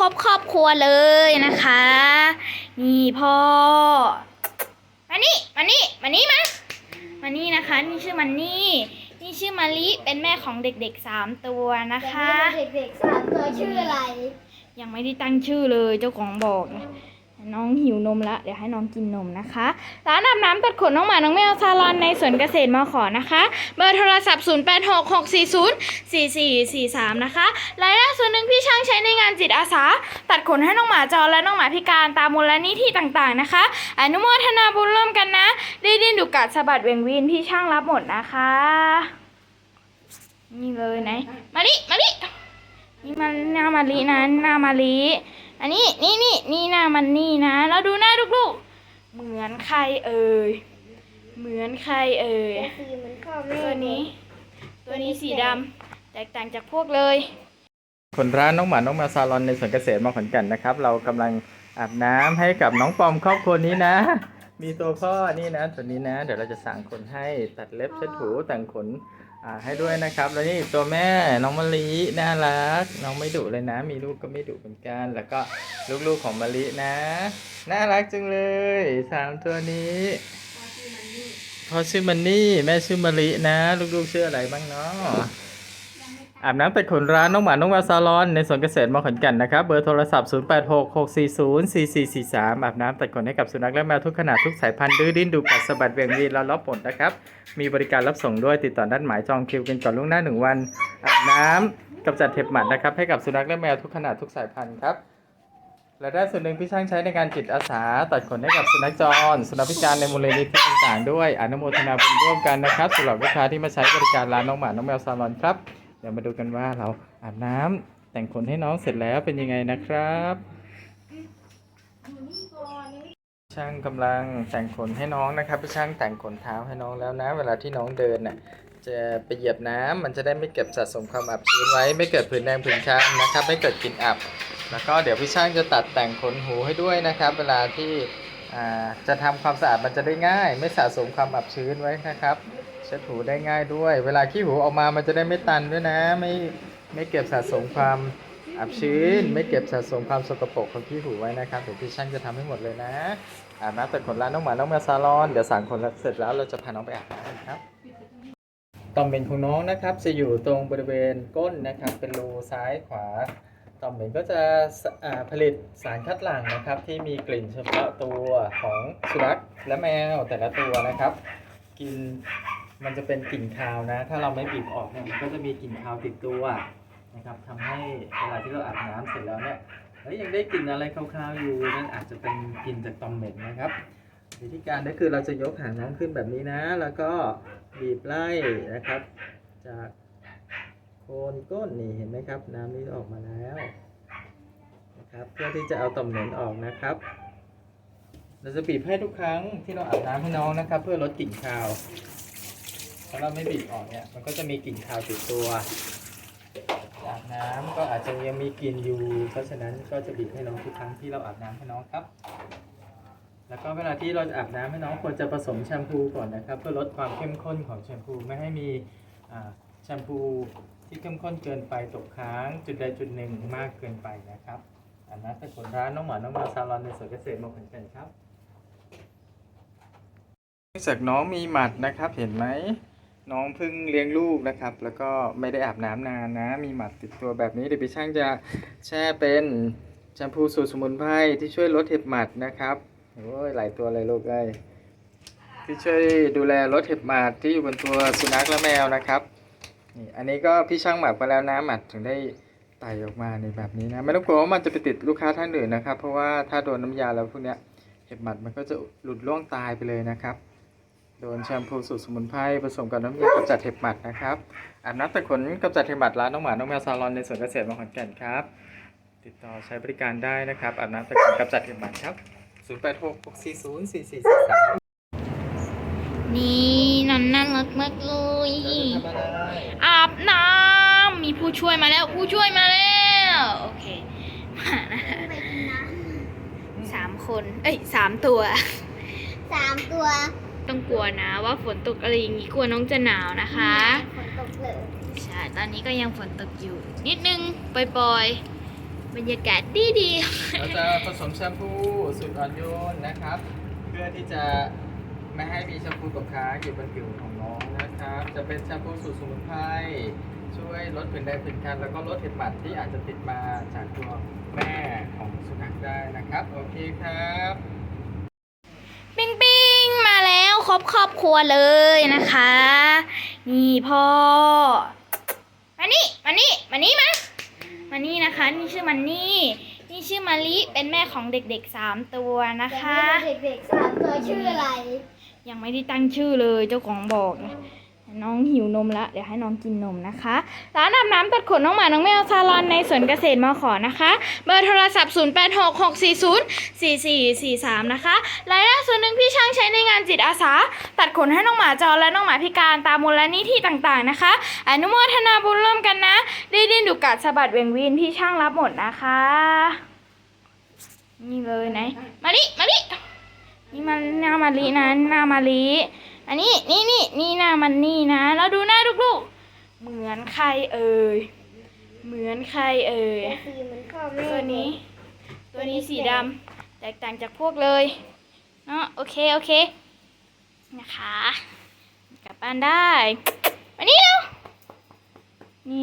ครบครอบครัวเลยนะคะ นี่พ่อ มานี่ มานี่ มานี่มา มานี่นะคะ นี่ชื่อมันนี่ นี่ชื่อมาลิเป็นแม่ของเด็กๆสามตัวนะคะ เด็กๆสามตัวชื่ออะไร ยังไม่ได้ตั้งชื่อเลยเจ้าของบอกนะ น้องหิวนมละเดี๋ยวให้น้องกินนมนะคะ ร้านอาบน้ำตัดขนน้องหมา น้องแมวซาลอนในสวนเกษตรมขอนะคะ เบอร์โทรศัพท์ 0866404443 นะคะ รายได้ส่วนหนึ่งพี่ช่างใช้ในงานจิตอาสา ตัดขนให้น้องหมาจรและน้องหมาพิการตามมูลนิธิต่างๆนะคะ อนุโมทนาบุญร่วมกันนะ ได้ดินดุกัดสะบัดเวงวินพี่ช่างรับหมดนะคะ นี่เลยไหนมาลิมาลินี่มันหน้ามาลีนะหน้ามาลี อันนี้นี่นี่นี่หน้ามันนี่นะ แล้วดูหน้าลูกๆ เหมือนใครเอ่ย เหมือนใครเอ่ย สีเหมือนพ่อแม่ตัวนี้ ตัวนี้สีดำแตกต่างจากพวกเลย คนร้านน้องหมา น้องแมวซาลอนในสวนเกษตรมาขอนแก่นนะครับ เรากำลังอาบน้ำให้กับน้องปอมครอบครัวนี้นะ มีตัวพ่อนี่นะ ตัวนี้นะ เดี๋ยวเราจะสั่งคนให้ตัดเล็บเช็ดถูแต่งขนอ่า ให้ด้วยนะครับ แล้วนี่ตัวแม่น้องมะลิน่ารัก น้องไม่ดุเลยนะ มีลูกก็ไม่ดุเหมือนกัน แล้วก็ลูกๆของมะลินะ น่ารักจังเลยสามตัวนี้พ่อชื่อมันนี่แม่ชื่อมะลินะ ลูกๆชื่ออะไรบ้างเนาะ อาบน้ำตัดขนร้านน้องหมา น้องแมวซาลอนในสวนเกษตรมาขอนแก่นนะครับ เบอร์โทรศัพท์ 0866404443 อาบน้ำตัดขนให้กับสุนัขและแมวทุกขนาดทุกสายพันธุ์ดื้อดิ้นดูกัดสะบัดเวียงวีนแล้วล็อปลดนะครับ มีบริการรับส่งด้วยติดต่อนัดหมายจองคิวกันก่อนล่วงหน้าหนึ่งวัน อาบน้ำกำจัดเห็บหมัดนะครับให้กับสุนัขและแมวทุกขนาดทุกสายพันธุ์ครับและได้ส่วนหนึ่งพี่ช่างใช้ในการจิตอาสาตัดขนให้กับสุนัขจร สุนัขพิการในมูลนิธิต่างๆ ด้วยอนุโมทนาบุญร่วมกันนะครับสำหรับลูกค้าที่มาใช้บริการร้านน้องหมา น้องแมวซาลอนครับ เดี๋ยวมาดูกันว่าเราอาบน้ำแต่งขนให้น้องเสร็จแล้วเป็นยังไงนะครับ ช่างกำลังแต่งขนให้น้องนะครับพี่ช่างแต่งขนเท้าให้น้องแล้วนะ เวลาที่น้องเดินน่ะจะไปเหยียบน้ำมันจะได้ไม่เก็บสะสมความอับชื้นไว้ ไม่เกิดผื่นแดงผื่นคันนะครับ ไม่เกิดกลิ่นอับ แล้วก็เดี๋ยวพี่ช่างจะตัดแต่งขนหูให้ด้วยนะครับ เวลาที่จะทำความสะอาดมันจะได้ง่าย ไม่สะสมความอับชื้นไว้นะครับ ช็ดหูได้ง่ายด้วย เวลาขี้หูออกมามันจะได้ไม่ตันด้วยนะ ไม่ไม่เก็บสะสมความอับชื้น ไม่เก็บสะสมความสกปรกของขี้หูไว้นะครับเดี๋ยวพี่ช่างจะทำให้หมดเลยนะอาบน้ำแต่ขนร้านน้องหมาน้องแมวซาลอนเดี๋ยวสั่งขนเสร็จแล้วเราจะพาน้องไปอาบน้ำครับต่อมเหม็นของน้องนะครับ จะอยู่ตรงบริเวณก้นนะครับ เป็นรูซ้ายขวาต่อมเหม็นก็จะผลิตสารคัดหลั่งนะครับ ที่มีกลิ่นเฉพาะตัวของสุนัขและแมวแต่ละตัวนะครับกลิ่น มันจะเป็นกลิ่นคาวนะ ถ้าเราไม่บีบออกเนี่ยมันก็จะมีกลิ่นคาวติดตัวนะครับทำให้เวลาที่เราอาบน้ำเสร็จแล้วเนี่ยเฮ้ยยังได้กลิ่นอะไรคาวๆอยู่นั่นอาจจะเป็นกลิ่นจากต่อมเหม็นนะครับวิธีการก็คือเราจะยกหางน้ำขึ้นแบบนี้นะ แล้วก็บีบไล่นะครับ จากโคนก้นนี่เห็นไหมครับ น้ำนี้ออกมาแล้วนะครับเพื่อที่จะเอาต่อมเหม็นออกนะครับ เราจะบีบให้ทุกครั้งที่เราอาบน้ำให้น้องนะครับ เพื่อลดกลิ่นคาว ถ้าเราไม่บีบออกเนี่ย มันก็จะมีกลิ่นคาวติดตัวอาบน้ำก็อาจจะยังมีกลิ่นอยู่ เพราะฉะนั้นก็จะบีบให้น้องทุกครั้งที่เราอาบน้ำให้น้องครับ แล้วก็เวลาที่เราจะอาบน้ำให้น้องควรจะผสมแชมพูก่อนนะครับ เพื่อลดความเข้มข้นของแชมพูไม่ให้มีแชมพูที่เข้มข้นเกินไปตกค้างจุดใดจุดหนึ่งมากเกินไปนะครับ อันนั้นเป็นผลร้านน้องหมาน้องแมวซาลอนในสวนเกษตรมาขอนแก่นครับเนื่องจากน้องมีหมัดนะครับเห็นไหม น้องเพิ่งเลี้ยงลูกนะครับ แล้วก็ไม่ได้อาบน้ำนานนะ มีหมัดติดตัวแบบนี้เดี๋ยวพี่ช่างจะแช่เป็นแชมพูสูตรสมุนไพรที่ช่วยลดเห็บหมัดนะครับโอ้ยหลายตัวเลยลูกเอ้ยที่ช่วยดูแลรถเห็บหมัดที่อยู่บนตัวสุนัขและแมวนะครับนี่อันนี้ก็พี่ช่างหมักไปแล้วนะหมัดถึงได้ไต่ออกมาในแบบนี้นะไม่ต้องกลัวว่ามันจะไปติดลูกค้าท่านอื่นนะครับ เพราะว่าถ้าโดนน้ำยาแล้วพวกเนี้ยเห็บหมัดมันก็จะหลุดร่วงตายไปเลยนะครับ โดนแชมพูสูตรสมุนไพรผสมกับน้ำยากำจัดเห็บหมัดนะครับอาบน้ำแต่ขนกำจัดเห็บหมัดร้านน้องหมา น้องแมวซาลอนในสวนเกษตรมขอนแก่นครับ ติดต่อใช้บริการได้นะครับอาบน้ำแต่ขนกำจัดเห็บหมัดครับ 0 8 6 6 4 0 4 4 4 3นี่นันน่ารักมากเลยทำอะไรอาบน้ำมีผู้ช่วยมาแล้ว ผู้ช่วยมาแล้ว โอเคมานะคะไปกินน้สามคน เอ้ยสามตัวำสามตัว ต้องกลัวนะ ว่าฝนตกอะไรอย่างงี้กลัวน้องจะหนาวนะคะ ฝนตกเลยใช่ตอนนี้ก็ยังฝนตกอยู่ นิดนึงปล่อยๆบรรยากาศดีดีเราจะผสมแชมพูสูตรอ่อนโยนนะครับ เพื่อที่จะไม่ให้มีแชมพูตกค้างอยู่บนผิวของน้องนะครับ จะเป็นแชมพูสูตรสมุนไพรช่วยลดผื่นแดงผื่นคันแล้วก็ลดเห็บหมัดที่อาจจะติดมาจากตัวแม่ของสุนัขได้นะครับ โอเคครับ ปิงปิงมาแล้วค รบครอบครัวเลยนะคะ นี่พ่อ มานี่ มานี่ มานี่มา มานี่นะคะ นี่ชื่อมันนี่ นี่ชื่อมาลิเป็นแม่ของเด็กๆสามตัวนะคะ เด็กๆสามตัวชื่ออะไร ยังไม่ได้ตั้งชื่อเลยเจ้าของบอกนะ น้องหิวนมละเดี๋ยวให้น้องกินนมนะคะ ร้านอาบน้ำตัดขนน้องหมา น้องแมวซาลอนในสวนเกษตรมขอนะคะ เบอร์โทรศัพท์ 0866404443 นะคะ รายได้ส่วนหนึ่งพี่ช่างใช้ในงานจิตอาสา ตัดขนให้น้องหมาจรและน้องหมาพิการตามมูลนิธิต่างๆนะคะ อนุโมทนาบุญร่วมกันนะ ได้ดินดุกัดสะบัดเวงวินพี่ช่างรับหมดนะคะ นี่เลยไหน มาดิ มาดิ นี่มันหน้ามาลีนะหน้ามาลี อันนี้นี่นี่นี่หน้ามันนี่นะแล้วดูหน้าลูกๆ เหมือนใครเอ่ย เหมือนใครเอ่ย สีเหมือนพ่อแม่ตัวนี้ ตัวนี้สีดำแตกต่างจากพวกเลยเนาะโอเคโอเคนะคะ กลับบ้านได้มานี่เร็วนี่